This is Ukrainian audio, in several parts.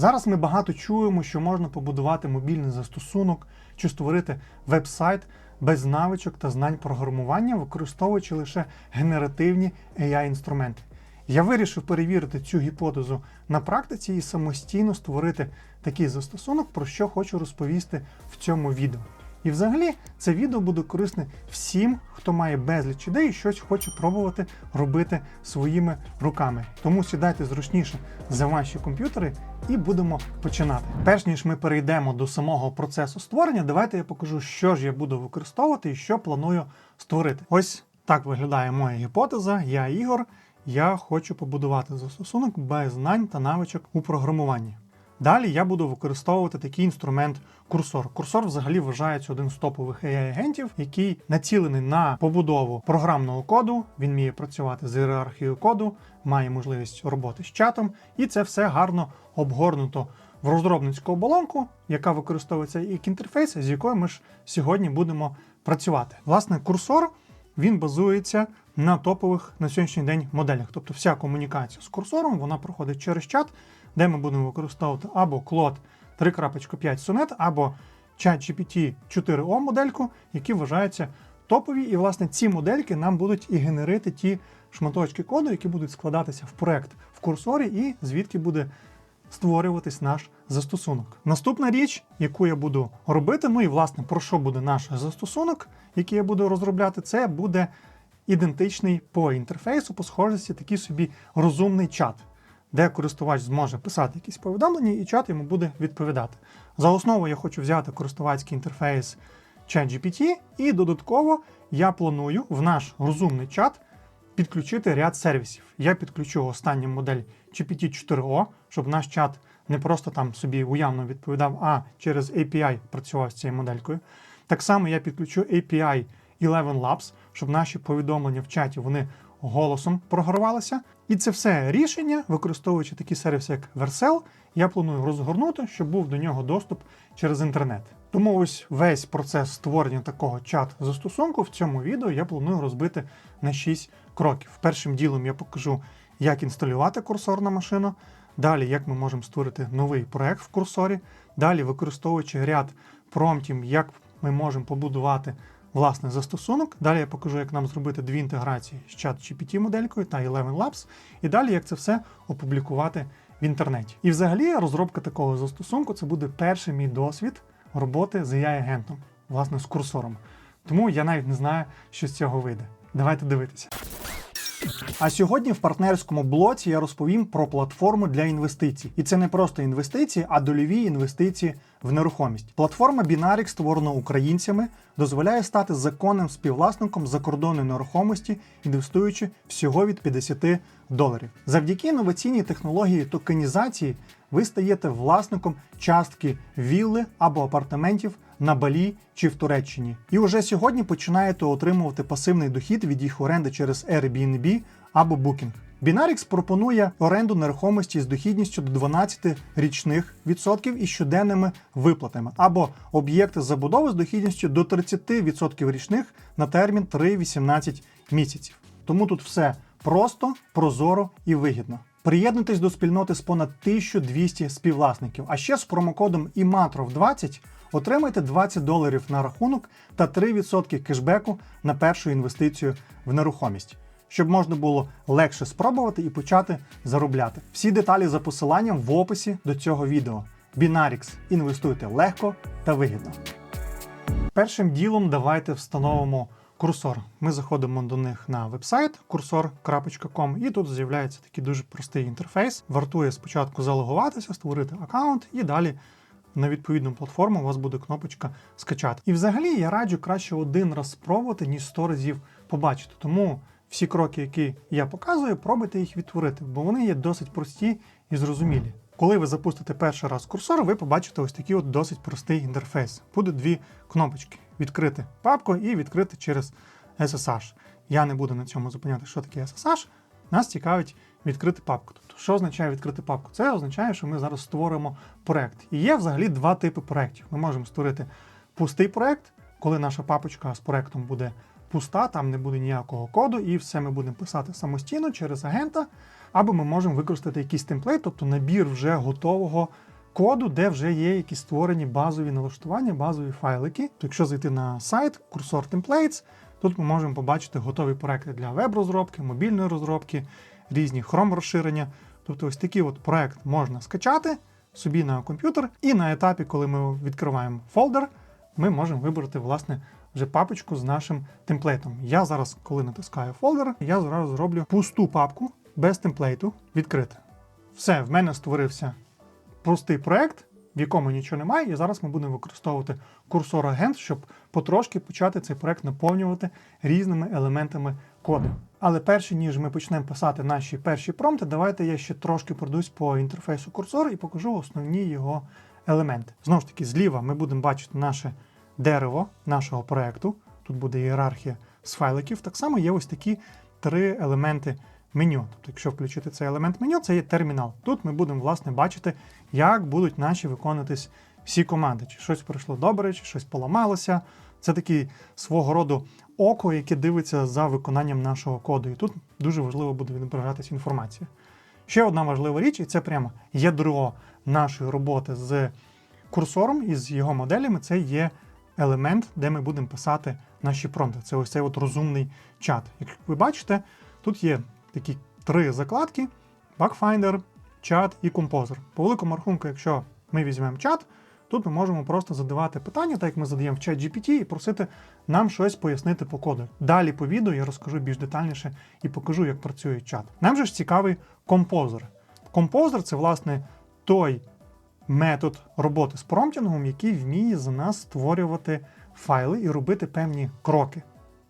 Зараз ми багато чуємо, що можна побудувати мобільний застосунок чи створити веб-сайт без навичок та знань програмування, використовуючи лише генеративні AI-інструменти. Я вирішив перевірити цю гіпотезу на практиці і самостійно створити такий застосунок, про що хочу розповісти в цьому відео. І взагалі це відео буде корисне всім, хто має безліч ідей і щось хоче пробувати робити своїми руками. Тому сідайте зручніше за ваші комп'ютери і будемо починати. Перш ніж ми перейдемо до самого процесу створення, давайте я покажу, що ж я буду використовувати і що планую створити. Ось так виглядає моя гіпотеза. Я Ігор. Я хочу побудувати застосунок без знань та навичок у програмуванні. Далі я буду використовувати такий інструмент курсор. Курсор взагалі вважається один з топових AI-агентів, який націлений на побудову програмного коду. Він вміє працювати з ієрархією коду, має можливість роботи з чатом, і це все гарно обгорнуто в розробницьку оболонку, яка використовується як інтерфейс, з якою ми ж сьогодні будемо працювати. Власне, курсор він базується на топових на сьогоднішній день моделях. Тобто вся комунікація з курсором вона проходить через чат, де ми будемо використовувати або Claude 3.5 Sonnet, або ChatGPT 4O модельку, які вважаються топові. І, власне, ці модельки нам будуть і генерити ті шматочки коду, які будуть складатися в проект в курсорі, і звідки буде створюватись наш застосунок. Наступна річ, яку я буду робити, ну і власне про що буде наш застосунок, який я буду розробляти, це буде ідентичний по інтерфейсу, по схожості такий собі розумний чат, де користувач зможе писати якісь повідомлення, і чат йому буде відповідати. За основу я хочу взяти користувацький інтерфейс ChatGPT, і додатково я планую в наш розумний чат підключити ряд сервісів. Я підключу останню модель GPT-4O, щоб наш чат не просто там собі уявно відповідав, а через API працював з цією моделькою. Так само я підключу API 11 Labs, щоб наші повідомлення в чаті вони голосом програвалися. І це все рішення, використовуючи такі сервіси, як Vercel, я планую розгорнути, щоб був до нього доступ через інтернет. Тому ось весь процес створення такого чат-застосунку в цьому відео я планую розбити на 6 кроків. Першим ділом я покажу, як інсталювати курсор на машину. Далі, як ми можемо створити новий проект в курсорі. Далі, використовуючи ряд промптів, як ми можемо побудувати власне застосунок. Далі я покажу, як нам зробити дві інтеграції з ChatGPT моделькою та 11 Labs. І далі, як це все опублікувати в інтернеті. І взагалі розробка такого застосунку це буде перший мій досвід роботи з AI-агентом, власне, з курсором. Тому я навіть не знаю, що з цього вийде. Давайте дивитися. А сьогодні в партнерському блоці я розповім про платформу для інвестицій. І це не просто інвестиції, а дольові інвестиції в нерухомість. Платформа Binarix, створена українцями, дозволяє стати законним співвласником закордонної нерухомості, інвестуючи всього від 50 доларів. Завдяки інноваційній технології токенізації ви стаєте власником частки вілли або апартаментів на Балі чи в Туреччині. І уже сьогодні починаєте отримувати пасивний дохід від їх оренди через Airbnb або Booking. Binarix пропонує оренду нерухомості з дохідністю до 12 річних відсотків і щоденними виплатами, або об'єкти забудови з дохідністю до 30% річних на термін 3-18 місяців. Тому тут все просто, прозоро і вигідно. Приєднуйтесь до спільноти з понад 1200 співвласників. А ще з промокодом IMATROV20 отримайте 20 доларів на рахунок та 3% кешбеку на першу інвестицію в нерухомість, щоб можна було легше спробувати і почати заробляти. Всі деталі за посиланням в описі до цього відео. Binarix. Інвестуйте легко та вигідно. Першим ділом давайте встановимо курсор. Ми заходимо до них на вебсайт cursor.com і тут з'являється такий дуже простий інтерфейс. Вартує спочатку залогуватися, створити аккаунт і далі на відповідну платформу у вас буде кнопочка скачати. І взагалі я раджу краще один раз спробувати, ніж 100 разів побачити. Тому всі кроки, які я показую, пробуйте їх відтворити, бо вони є досить прості і зрозумілі. Коли ви запустите перший раз курсор, ви побачите ось такий от досить простий інтерфейс. Буде дві кнопочки: відкрити папку і відкрити через SSH. Я не буду на цьому зупиняти, що таке SSH. Нас цікавить відкрити папку. Тобто, що означає відкрити папку? Це означає, що ми зараз створимо проект. І є взагалі два типи проєктів. Ми можемо створити пустий проект, коли наша папочка з проектом буде пуста, там не буде ніякого коду, і все ми будемо писати самостійно через агента. Або ми можемо використати якийсь темплейт, тобто набір вже готового коду, де вже є якісь створені базові налаштування, базові файлики. То якщо зайти на сайт Cursor Templates, тут ми можемо побачити готові проекти для веб-розробки, мобільної розробки, різні Chrome розширення. Тобто ось такий от проект можна скачати собі на комп'ютер, і на етапі, коли ми відкриваємо фолдер, ми можемо вибрати власне вже папочку з нашим темплейтом. Я зараз, коли натискаю фолдер, я зразу зроблю пусту папку без темплейту відкрити. Все, в мене створився простий проект, в якому нічого немає, і зараз ми будемо використовувати курсор агент, щоб потрошки почати цей проект наповнювати різними елементами коду. Але перше, ніж ми почнемо писати наші перші промпти, давайте я ще трошки пройдусь по інтерфейсу курсора і покажу основні його елементи. Знову ж таки, зліва ми будемо бачити наше дерево нашого проекту. Тут буде ієрархія з файликів. Так само є ось такі три елементи меню. Тобто, якщо включити цей елемент меню, це є термінал. Тут ми будемо власне бачити, як будуть наші виконуватись всі команди. Чи щось пройшло добре, чи щось поламалося. Це такий свого роду око, яке дивиться за виконанням нашого коду. І тут дуже важливо буде відображатися інформація. Ще одна важлива річ, і це прямо ядро нашої роботи з курсором і з його моделями, це є елемент, де ми будемо писати наші промпти. Це ось цей от розумний чат. Як ви бачите, тут є такі три закладки: Bugfinder, чат і композер. По великому рахунку, якщо ми візьмемо чат, тут ми можемо просто задавати питання, так як ми задаємо в чат GPT, і просити нам щось пояснити по коду. Далі по відео я розкажу більш детальніше і покажу, як працює чат. Нам же ж цікавий композер. Композер це, власне, той метод роботи з промптінгом, який вміє за нас створювати файли і робити певні кроки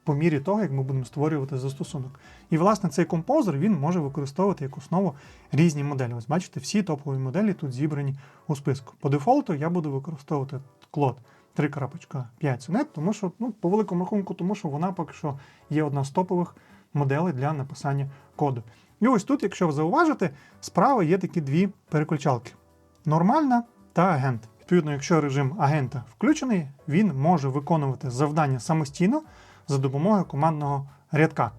по мірі того, як ми будемо створювати застосунок. І, власне, цей композер він може використовувати як основу різні моделі. Ось бачите, всі топові моделі тут зібрані у списку. По дефолту я буду використовувати Claude 3.5 Sonnet, тому що, ну, по великому рахунку, тому що вона поки що є одна з топових моделей для написання коду. І ось тут, якщо ви зауважите, справа є такі дві переключалки: нормальна та агент. Відповідно, якщо режим агента включений, він може виконувати завдання самостійно за допомогою командного рядка.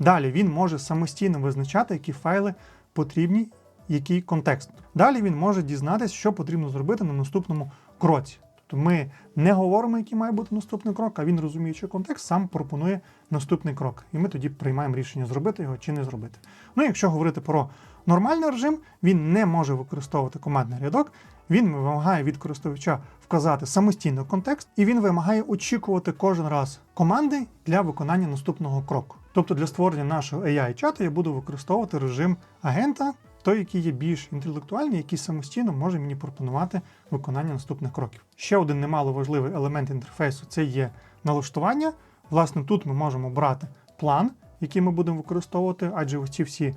Далі він може самостійно визначати, які файли потрібні, який контекст. Далі він може дізнатися, що потрібно зробити на наступному кроці. Тобто ми не говоримо, який має бути наступний крок, а він, розуміючи контекст, сам пропонує наступний крок. І ми тоді приймаємо рішення, зробити його чи не зробити. Ну, якщо говорити про нормальний режим, він не може використовувати командний рядок, він вимагає від користувача вказати самостійно контекст, і він вимагає очікувати кожен раз команди для виконання наступного кроку. Тобто для створення нашого AI-чату я буду використовувати режим агента, той, який є більш інтелектуальний, який самостійно може мені пропонувати виконання наступних кроків. Ще один немало важливий елемент інтерфейсу це є налаштування. Власне, тут ми можемо брати план, який ми будемо використовувати, адже ось ці всі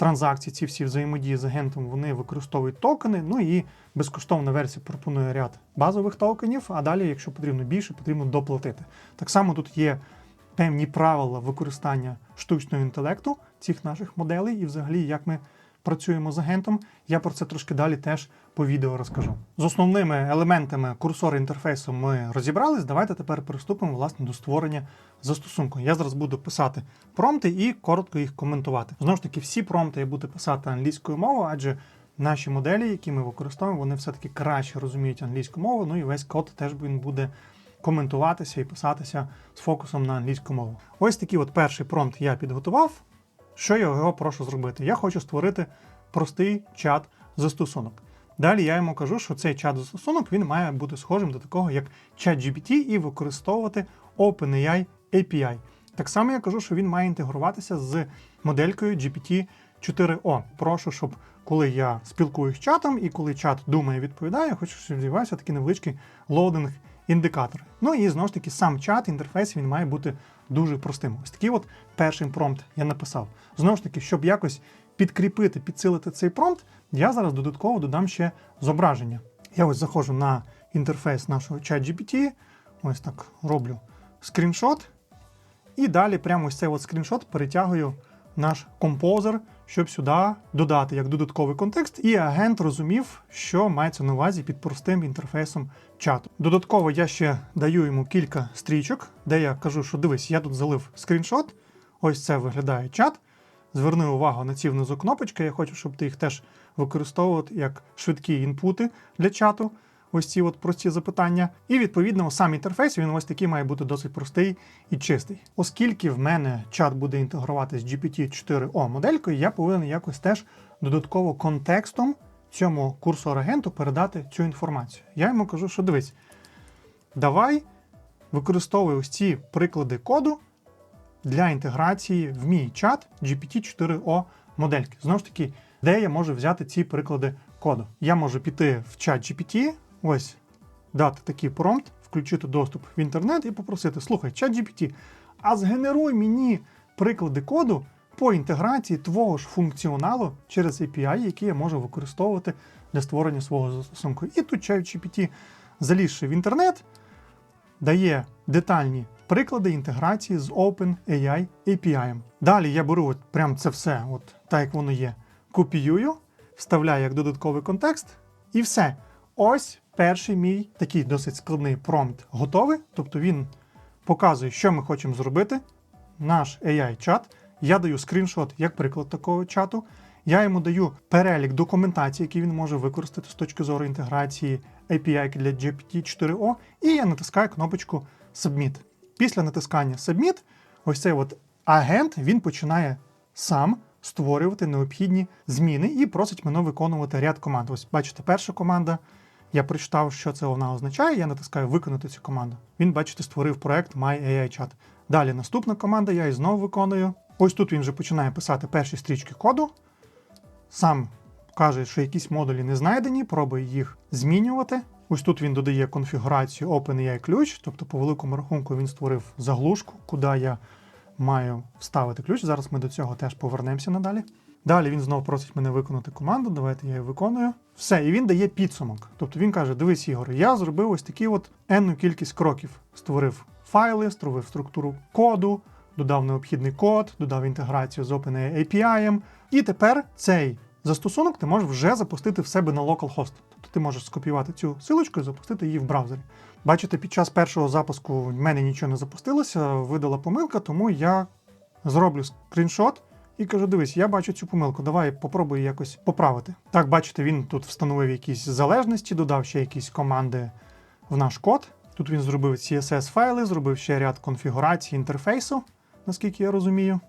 транзакції, ці всі взаємодії з агентом, вони використовують токени. Ну і безкоштовна версія пропонує ряд базових токенів, а далі, якщо потрібно більше, потрібно доплатити. Так само тут є певні правила використання штучного інтелекту цих наших моделей, і взагалі як ми працюємо з агентом. Я про це трошки далі теж по відео розкажу. З основними елементами курсора інтерфейсу ми розібрались. Давайте тепер приступимо власне до створення застосунку. Я зараз буду писати промпти і коротко їх коментувати. Знову ж таки, всі промпти я буду писати англійською мовою, адже наші моделі, які ми використовуємо, вони все-таки краще розуміють англійську мову. Ну і весь код теж він буде коментуватися і писатися з фокусом на англійську мову. Ось такий от перший промпт я підготував. Що я його прошу зробити? Я хочу створити простий чат застосунок. Далі я йому кажу, що цей чат застосунок він має бути схожим до такого, як ChatGPT, і використовувати OpenAI API. Так само я кажу, що він має інтегруватися з моделькою GPT 4O. Прошу, щоб коли я спілкуюсь з чатом і коли чат думає, відповідає, хочу, щоб з'явився такий невеличкий лоудинг індикатор. Ну і знову ж таки, сам чат, інтерфейс він має бути дуже простим. Ось такий от перший промпт я написав. Знову ж таки, щоб якось підкріпити, підсилити цей промпт, я зараз додатково додам ще зображення. Я ось заходжу на інтерфейс нашого ChatGPT, ось так роблю скріншот. І далі прямо ось цей от скріншот перетягую наш композер, щоб сюди додати як додатковий контекст, і агент розумів, що мається на увазі під простим інтерфейсом чату. Додатково я ще даю йому кілька стрічок, де я кажу, що дивись, я тут залив скріншот. Ось це виглядає чат. Зверни увагу на ці внизу кнопочки. Я хочу, щоб ти їх теж використовував як швидкі інпути для чату. Ось ці от прості запитання. І відповідно сам інтерфейс він ось такий має бути досить простий і чистий. Оскільки в мене чат буде інтегрувати з GPT-4O моделькою, я повинен якось теж додатково контекстом цьому курсу агенту передати цю інформацію. Я йому кажу, що дивись, давай використовуй ось ці приклади коду для інтеграції в мій чат GPT-4O модельки. Знову ж таки, де я можу взяти ці приклади коду? Я можу піти в чат GPT, ось дати такий промпт, включити доступ в інтернет і попросити: слухай, чат GPT, а згенеруй мені приклади коду по інтеграції твого ж функціоналу через API, який я можу використовувати для створення свого застосунку. І тут чат GPT, залізши в інтернет, дає детальні приклади інтеграції з OpenAI API. Далі я беру от прям це все, от так як воно є, копіюю, вставляю як додатковий контекст, і все. Ось перший мій такий досить складний промпт готовий. Тобто він показує, що ми хочемо зробити. Наш AI-чат. Я даю скріншот як приклад такого чату. Я йому даю перелік документації, який він може використати з точки зору інтеграції API для GPT-4O, і я натискаю кнопочку Submit. Після натискання Submit, ось цей от агент він починає сам створювати необхідні зміни і просить мене виконувати ряд команд. Ось бачите, перша команда. Я прочитав, що це вона означає. Я натискаю виконати цю команду. Він, бачите, створив проект MyAI Chat. Далі наступна команда, я її знову виконую. Ось тут він вже починає писати перші стрічки коду. Сам каже, що якісь модулі не знайдені, пробує їх змінювати. Ось тут він додає конфігурацію OpenAI ключ, тобто по великому рахунку він створив заглушку, куди я маю вставити ключ. Зараз ми до цього теж повернемося надалі. Далі він знову просить мене виконати команду. Давайте я її виконую. Все, і він дає підсумок. Тобто він каже: Дивись, Ігор, я зробив ось такі от енну кількість кроків. Створив файли, створив структуру коду, додав необхідний код, додав інтеграцію з OpenAI API. І тепер цей застосунок ти можеш вже запустити в себе на localhost. Тобто ти можеш скопіювати цю силочку і запустити її в браузері. Бачите, під час першого запуску в мене нічого не запустилося, видала помилка, тому я зроблю скріншот. І кажу, дивись, я бачу цю помилку, давай попробуй якось поправити. Так, бачите, він тут встановив якісь залежності, додав ще якісь команди в наш код. Тут він зробив CSS файли, зробив ще ряд конфігурацій інтерфейсу, наскільки я розумію.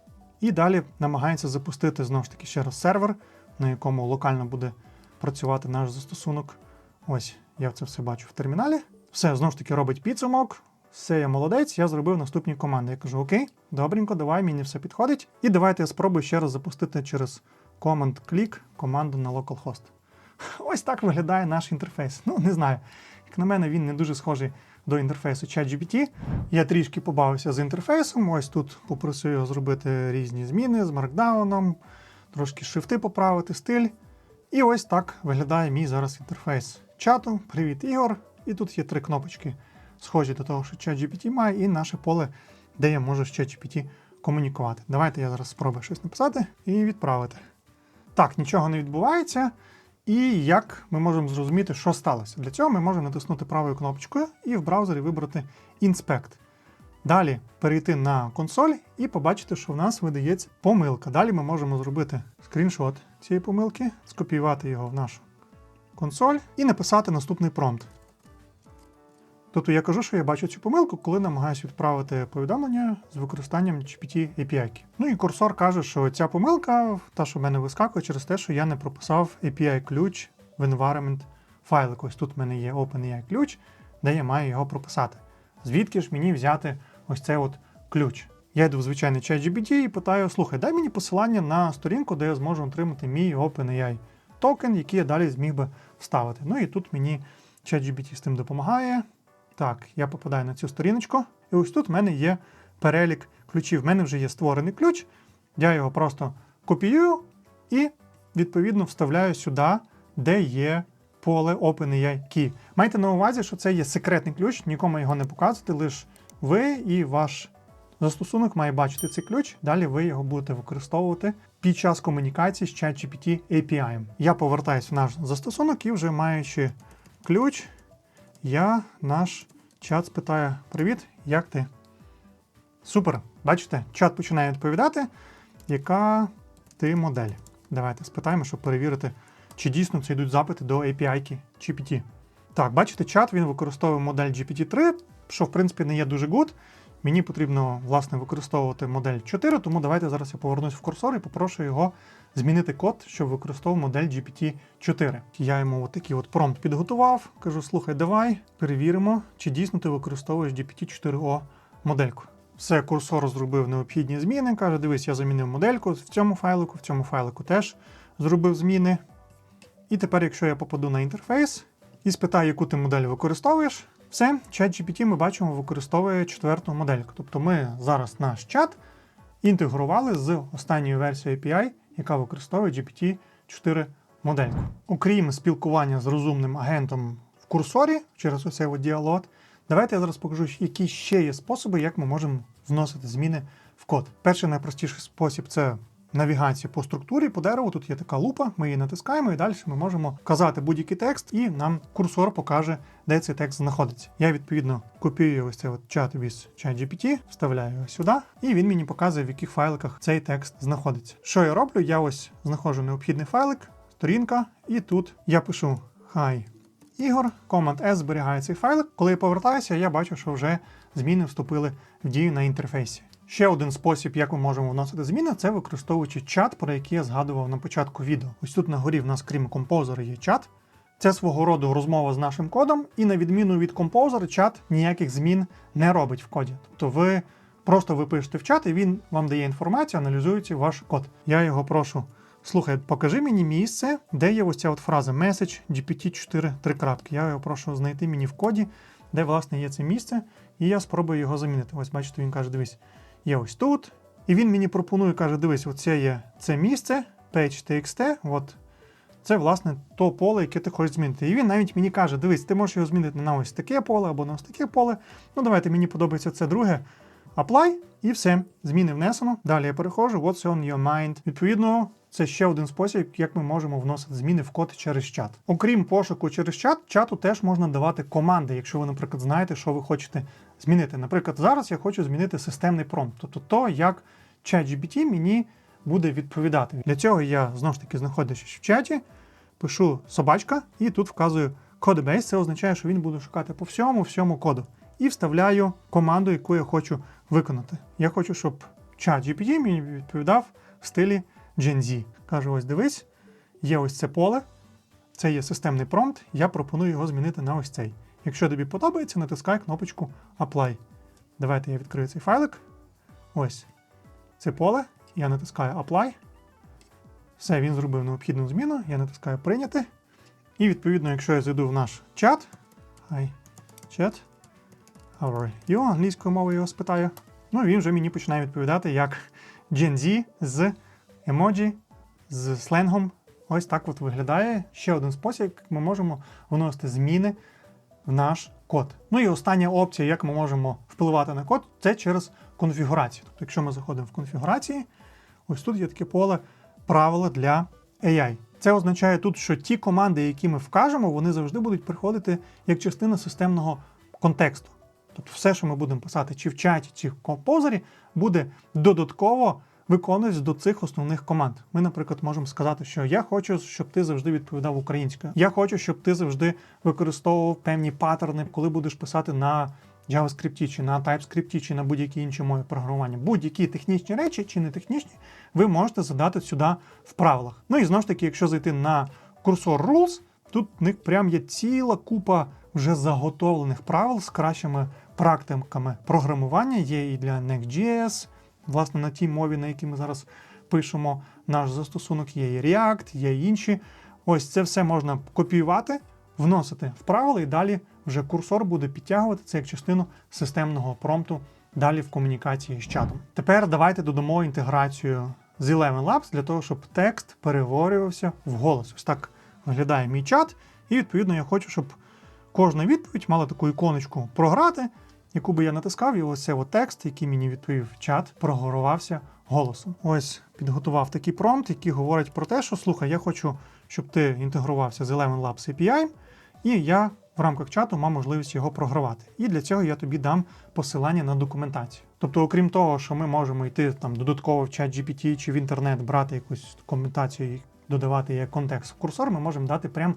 І далі намагається запустити знову ж таки ще раз сервер, на якому локально буде працювати наш застосунок. Ось я це все бачу в терміналі. Все, знову ж таки, робить підсумок. Все, я молодець, я зробив наступні команди. Я кажу: Окей, добренько, давай, мені все підходить. І давайте я спробую ще раз запустити через Command-Click команду на localhost. Ось так виглядає наш інтерфейс. Ну, не знаю. Як на мене, він не дуже схожий до інтерфейсу ChatGPT. Я трішки побавився з інтерфейсом. Ось тут попросив його зробити різні зміни з маркдауном, трошки шрифти поправити, стиль. І ось так виглядає мій зараз інтерфейс чату. Привіт, Ігор! І тут є три кнопочки, схожі до того, що ChatGPT має, і наше поле, де я можу з ChatGPT комунікувати. Давайте я зараз спробую щось написати і відправити. Так, нічого не відбувається. І як ми можемо зрозуміти, що сталося? Для цього ми можемо натиснути правою кнопочкою і в браузері вибрати Inspect. Далі перейти на консоль і побачити, що в нас видається помилка. Далі ми можемо зробити скріншот цієї помилки, скопіювати його в нашу консоль і написати наступний промпт. Тобто я кажу, що я бачу цю помилку, коли намагаюся відправити повідомлення з використанням GPT API. Ну і курсор каже, що ця помилка, та, що в мене вискакує через те, що я не прописав API-ключ в environment файлик. Ось тут в мене є OpenAI ключ, де я маю його прописати. Звідки ж мені взяти ось цей от ключ? Я йду в звичайний чат GPT і питаю: слухай, дай мені посилання на сторінку, де я зможу отримати мій OpenAI токен, який я далі зміг би вставити. Ну і тут мені ChatGPT з тим допомагає. Так, я попадаю на цю сторіночку, і ось тут в мене є перелік ключів. В мене вже є створений ключ. Я його просто копіюю і відповідно вставляю сюди, де є поле OpenAI Key. Майте на увазі, що це є секретний ключ, нікому його не показувати, лише ви і ваш застосунок має бачити цей ключ. Далі ви його будете використовувати під час комунікації з ChatGPT API. Я повертаюся в наш застосунок і вже маючи ключ, я наш чат спитає: Привіт, як ти? Супер! Бачите, чат починає відповідати, яка ти модель. Давайте спитаємо, щоб перевірити, чи дійсно це йдуть запити до API GPT. Так, бачите, чат він використовує модель GPT-3, що в принципі не є дуже good. Мені потрібно власне використовувати модель 4, тому давайте зараз я повернусь в курсор і попрошу його змінити код, щоб використовував модель GPT-4. Я йому от такий от промпт підготував. Кажу: слухай, давай перевіримо, чи дійсно ти використовуєш GPT-4O модельку. Все, курсор зробив необхідні зміни. Каже: дивись, я замінив модельку в цьому файлику, в цьому файлику теж зробив зміни. І тепер, якщо я попаду на інтерфейс і спитаю, яку ти модель використовуєш, все, ChatGPT ми бачимо, використовує четверту модельку. Тобто ми зараз наш чат інтегрували з останньою версією API, яка використовує GPT-4 модельку. Окрім спілкування з розумним агентом в курсорі через оцей діалог, давайте я зараз покажу, які ще є способи, як ми можемо вносити зміни в код. Перший найпростіший спосіб це навігація по структурі, по дереву. Тут є така лупа, ми її натискаємо, і далі ми можемо вказати будь-який текст, і нам курсор покаже, де цей текст знаходиться. Я відповідно копіюю ось цей чат від ChatGPT, вставляю його сюди, і він мені показує, в яких файликах цей текст знаходиться. Що я роблю? Я ось знаходжу необхідний файлик, сторінка, і тут я пишу Hi Ігор, Command S зберігає цей файлик. Коли я повертаюся, я бачу, що вже зміни вступили в дію на інтерфейсі. Ще один спосіб, як ми можемо вносити зміни, це використовуючи чат, про який я згадував на початку відео. Ось тут на горі в нас, крім композера, є чат. Це свого роду розмова з нашим кодом, і на відміну від композера, чат ніяких змін не робить в коді. Тобто ви просто ви пишете в чат, і він вам дає інформацію, аналізуючи ваш код. Я його прошу. Слухай, покажи мені місце, де є ось ця от фраза message GPT-4 три крапки. Я його прошу знайти мені в коді, де власне є це місце, і я спробую його замінити. Ось бачите, він каже: дивись, є ось тут. І він мені пропонує, каже: дивись, оце є це місце, page.txt, от це, власне, то поле, яке ти хочеш змінити. І він навіть мені каже: дивись, ти можеш його змінити на ось таке поле або на ось таке поле. Ну, давайте мені подобається це друге. Apply, і все, зміни внесено. Далі я переходжу, what's on your mind. Відповідно, це ще один спосіб, як ми можемо вносити зміни в код через чат. Окрім пошуку через чат, чату теж можна давати команди, якщо ви, наприклад, знаєте, що ви хочете змінити. Наприклад, зараз я хочу змінити системний промпт, тобто то, як ChatGPT мені буде відповідати. Для цього я знову ж таки знаходячись в чаті, пишу собачка і тут вказую codebase. Це означає, що він буде шукати по всьому всьому коду. І вставляю команду, яку я хочу виконати. Я хочу, щоб ChatGPT мені відповідав в стилі Gen Z. Кажу: ось дивись, є ось це поле, це є системний промпт, я пропоную його змінити на ось цей. Якщо тобі подобається, натискай кнопочку Apply. Давайте я відкрию цей файлик. Ось це поле. Я натискаю Apply. Все, він зробив необхідну зміну. Я натискаю Прийняти. І відповідно, якщо я зайду в наш чат. Hi, chat. How are you? Англійською мовою його спитаю. Ну, він вже мені починає відповідати як Gen Z з емоджі, з сленгом. Ось так от виглядає. Ще один спосіб, як ми можемо вносити зміни в наш код. Ну і остання опція, як ми можемо впливати на код, це через конфігурацію. Тобто, якщо ми заходимо в конфігурації, ось тут є таке поле правила для AI. Це означає тут, що ті команди, які ми вкажемо, вони завжди будуть приходити як частина системного контексту. Тобто все, що ми будемо писати чи в чаті, чи в композері, буде додатково виконуватись до цих основних команд. Ми, наприклад, можемо сказати, що я хочу, щоб ти завжди відповідав українською. Я хочу, щоб ти завжди використовував певні паттерни, коли будеш писати на JavaScript, чи на TypeScript, чи на будь-які інші мови програмування. Будь-які технічні речі чи не технічні, ви можете задати сюди в правилах. Ну і знову ж таки, якщо зайти на курсор Rules, тут в них прям є ціла купа вже заготовлених правил з кращими практиками програмування. Є і для Next.js, власне, на тій мові, на якій ми зараз пишемо наш застосунок, є і React, є і інші. Ось це все можна копіювати, вносити в правила, і далі вже курсор буде підтягувати це як частину системного промпту далі в комунікації з чатом. Тепер давайте додамо інтеграцію з Eleven Labs для того, щоб текст переговорювався в голос. Ось так виглядає мій чат, і відповідно я хочу, щоб кожна відповідь мала таку іконочку програти, яку би я натискав, і ось цей текст, який мені відповів чат, прогорувався голосом. Ось підготував такий промпт, який говорить про те, що слухай, я хочу, щоб ти інтегрувався з Eleven Labs API, і я в рамках чату мав можливість його програвати. І для цього я тобі дам посилання на документацію. Тобто, окрім того, що ми можемо йти там додатково в чат GPT чи в інтернет, брати якусь документацію і додавати як контекст в курсор, ми можемо дати прям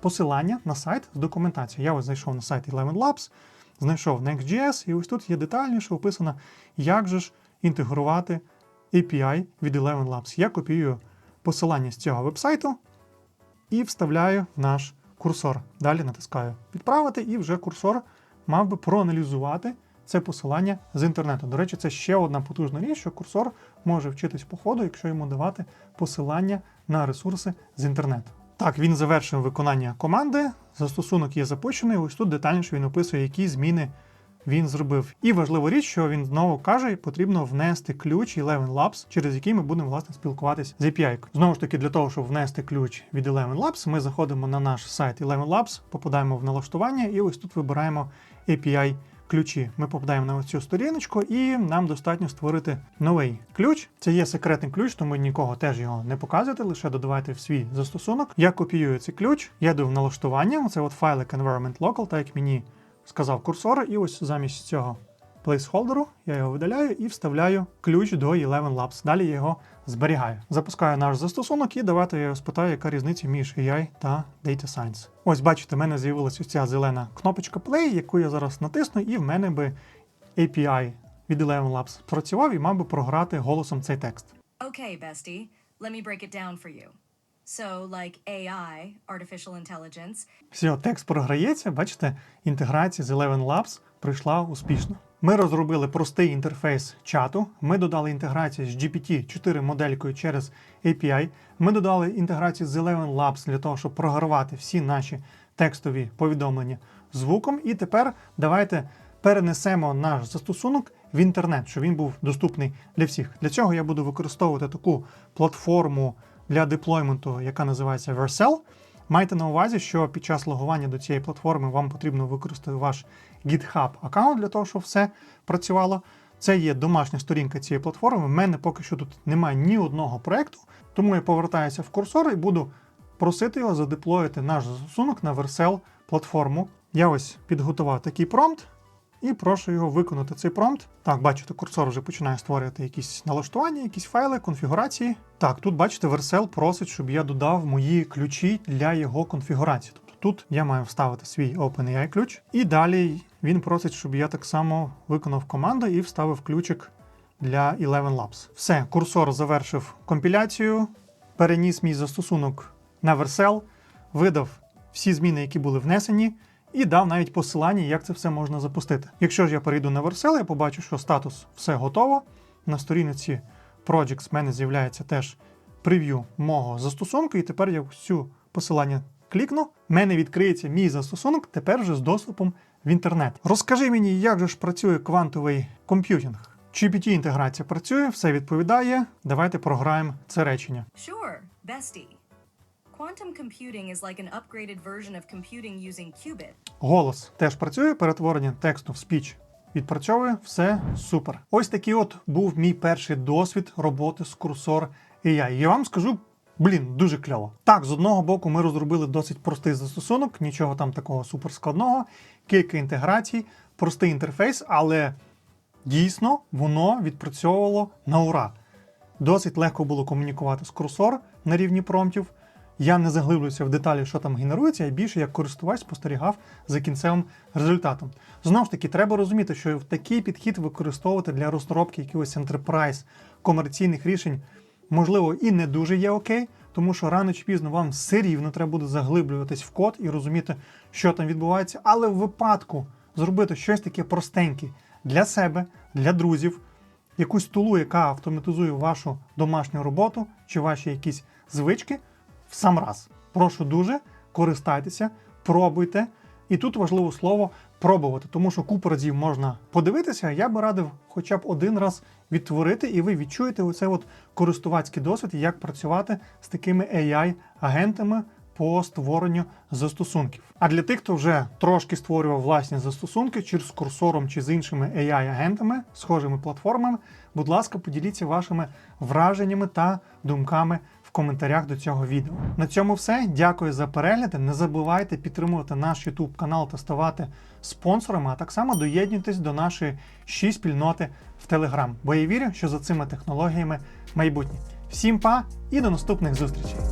посилання на сайт з документацією. Я ось зайшов на сайт Eleven Labs, знайшов Next.js, і ось тут є детальніше описано, як же ж інтегрувати API від Eleven Labs. Я копіюю посилання з цього вебсайту і вставляю наш курсор. Далі натискаю відправити, і вже курсор мав би проаналізувати це посилання з інтернету. До речі, це ще одна потужна річ, що курсор може вчитись по ходу, якщо йому давати посилання на ресурси з інтернету. Так, він завершив виконання команди. Застосунок є запущений. Ось тут детальніше він описує, які зміни він зробив. І важлива річ, що він знову каже, потрібно внести ключ Eleven Labs, через який ми будемо власне спілкуватись з API. Знову ж таки, для того, щоб внести ключ від Eleven Labs, ми заходимо на наш сайт Eleven Labs, попадаємо в налаштування, і ось тут вибираємо API ключі. Ми попадаємо на цю сторіночку, і нам достатньо створити новий ключ. Це є секретний ключ, тому нікого теж його не показуєте, лише додавайте в свій застосунок. Я копіюю цей ключ, я йду в налаштування. Це от файлик environment local, так як мені сказав курсор, і ось замість цього плейсхолдеру я його видаляю і вставляю ключ до Eleven Labs. Далі я його зберігаю. Запускаю наш застосунок і давайте я спитаю, яка різниця між AI та Data Science. Ось бачите, в мене з'явилася ця зелена кнопочка Play, яку я зараз натисну, і в мене би API від Eleven Labs працював і мав би програти голосом цей текст. Okay, bestie, let me break it down for you. So, like AI, artificial intelligence, Все, текст програється, бачите, інтеграція з Eleven Labs пройшла успішно. Ми розробили простий інтерфейс чату. Ми додали інтеграцію з GPT-4 моделькою через API. Ми додали інтеграцію з Eleven Labs для того, щоб програвати всі наші текстові повідомлення звуком. І тепер давайте перенесемо наш застосунок в інтернет, щоб він був доступний для всіх. Для цього я буду використовувати таку платформу для деплойменту, яка називається Vercel. Майте на увазі, що під час логування до цієї платформи вам потрібно використати ваш GitHub аккаунт для того, щоб все працювало. Це є домашня сторінка цієї платформи. У мене поки що тут немає ні одного проекту, тому я повертаюся в курсор і буду просити його задеплоїти наш застосунок на Vercel платформу. Я ось підготував такий промпт і прошу його виконати цей промпт. Так, бачите, курсор вже починає створювати якісь налаштування, якісь файли, конфігурації. Так, тут бачите, Vercel просить, щоб я додав мої ключі для його конфігурації. Тобто тут я маю вставити свій OpenAI ключ, і далі він просить, щоб я так само виконав команду і вставив ключик для Eleven Labs. Все, курсор завершив компіляцію, переніс мій застосунок на Vercel, видав всі зміни, які були внесені, і дав навіть посилання, як це все можна запустити. Якщо ж я перейду на Vercel, я побачу, що статус все готово. На сторінці Projects в мене з'являється теж прев'ю мого застосунку, і тепер я всю посилання клікну. В мене відкриється мій застосунок тепер вже з доступом в інтернет. Розкажи мені, як же ж працює квантовий комп'ютінг. GPT-інтеграція працює, все відповідає. Давайте програємо це речення. sure, bestie. Quantum computing is like an upgraded version of computing using qubit. Голос теж працює, перетворення тексту в спіч відпрацьовує, все супер. Ось такий от був мій перший досвід роботи з курсор AI. Я вам скажу. Блін, дуже кльово. Так, з одного боку, ми розробили досить простий застосунок, нічого там такого суперскладного, кілька інтеграцій, простий інтерфейс, але дійсно воно відпрацьовувало на ура. Досить легко було комунікувати з курсор на рівні промптів. Я не заглиблююся в деталі, що там генерується, а більше як користувач спостерігав за кінцевим результатом. Знову ж таки, треба розуміти, що такий підхід використовувати для розробки якихось enterprise комерційних рішень, можливо, і не дуже є окей, тому що рано чи пізно вам все рівно треба буде заглиблюватись в код і розуміти, що там відбувається. Але в випадку зробити щось таке простеньке для себе, для друзів, якусь тулу, яка автоматизує вашу домашню роботу чи ваші якісь звички в сам раз. Прошу дуже, користайтеся, пробуйте. І тут важливо слово пробувати, тому що купу разів можна подивитися. Я би радив хоча б один раз відтворити, і ви відчуєте оцей от користувацький досвід, як працювати з такими AI-агентами по створенню застосунків. А для тих, хто вже трошки створював власні застосунки, чи з курсором, чи з іншими AI-агентами, схожими платформами, будь ласка, поділіться вашими враженнями та думками коментарях до цього відео. На цьому все. Дякую за перегляди. Не забувайте підтримувати наш YouTube канал та ставати спонсорами, а так само доєднуйтесь до нашої ще спільноти в Telegram, бо я вірю, що за цими технологіями майбутнє. Всім па і до наступних зустрічей!